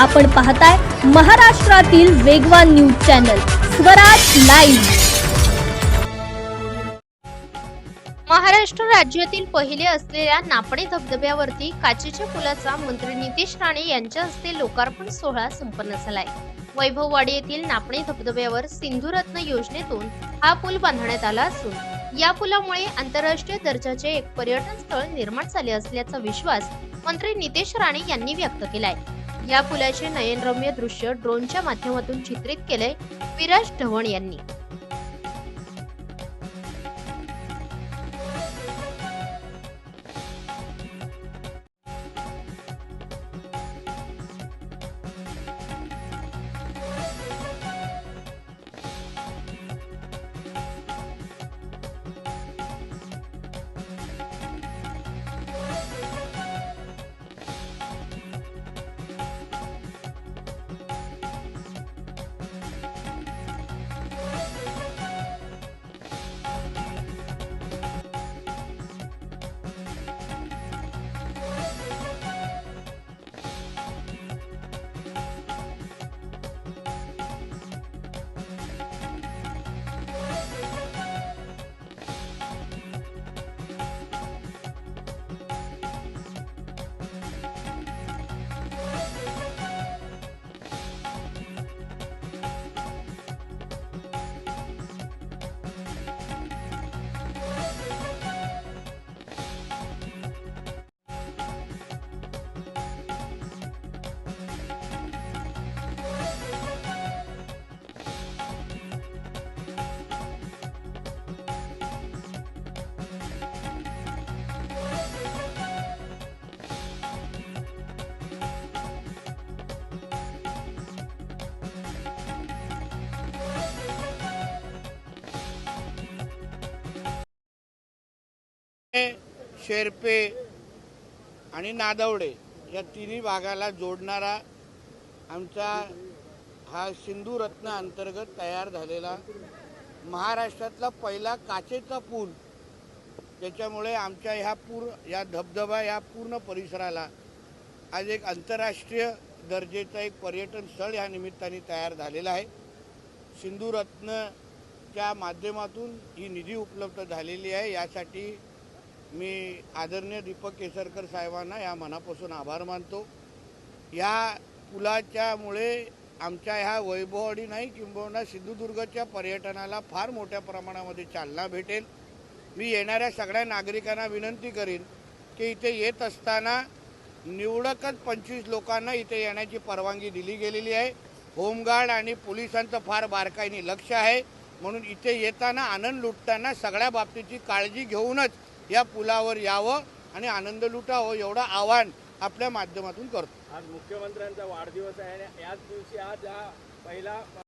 आपण पाहताय महाराष्ट्रातील वेगवान news channel Swaraj live. Maharashtra राज्यातील पहिले असलेल्या नापणे धबधब्यावरती काचेच्या पुलाचा मंत्री नितेश राणे यांच्या हस्ते लोकार्पण सोहळा संपन्न झालाय. वैभववाडी येथील नापणे धबधब्यावर सिंधुरत्न योजनेतून हा पूल बांधण्यात आला असून या पुलामुळे आंतरराष्ट्रीय दर्जाचे एक पर्यटन स्थळ निर्माण झाले असल्याचा विश्वास मंत्री नितेश राणे यांनी व्यक्त केलाय. या पुलाचे नयनरम्य दृश्य ड्रोनच्या माध्यमातून चित्रित केले विराज ढवण यांनी. शेरपे आणि नादवडे या तिन्ही भागाला जोडणारा आमचा हा सिंधू रत्न अंतर्गत तयार झालेला महाराष्ट्रातला पहिला काचेचा पूल. त्याच्यामुळे आमच्या ह्या पूर या धबधबा या पूर्ण परिसराला आज एक आंतरराष्ट्रीय दर्जेचं एक पर्यटन स्थळ या निमित्ताने तयार झालेलं आहे. सिंधुरत्नच्या माध्यमातून ही निधी उपलब्ध झालेली आहे. यासाठी मी आदरणीय दीपक केसरकर साहेबांना या मनापासून आभार मानतो. या पुलाच्यामुळे आमच्या ह्या वैभववाडी नाही किंबहुना सिंधुदुर्गच्या पर्यटनाला फार मोठ्या प्रमाणामध्ये चालना भेटेल. मी येणाऱ्या सगळ्या नागरिकांना विनंती करीन की इथे येत असताना निवडकच पंचवीस लोकांना इथे येण्याची परवानगी दिली गेलेली आहे. होमगार्ड आणि पोलिसांचं फार बारकाईने लक्ष आहे. म्हणून इथे येताना आनंद लुटताना सगळ्या बाबतीची काळजी घेऊनच या पुलावर यावं आणि आनंद लुटावं एवढं आव्हान आपल्या माध्यमातून करतो. आज मुख्यमंत्र्यांचा वाढदिवस आहे आणि याच दिवशी आज हा पहिला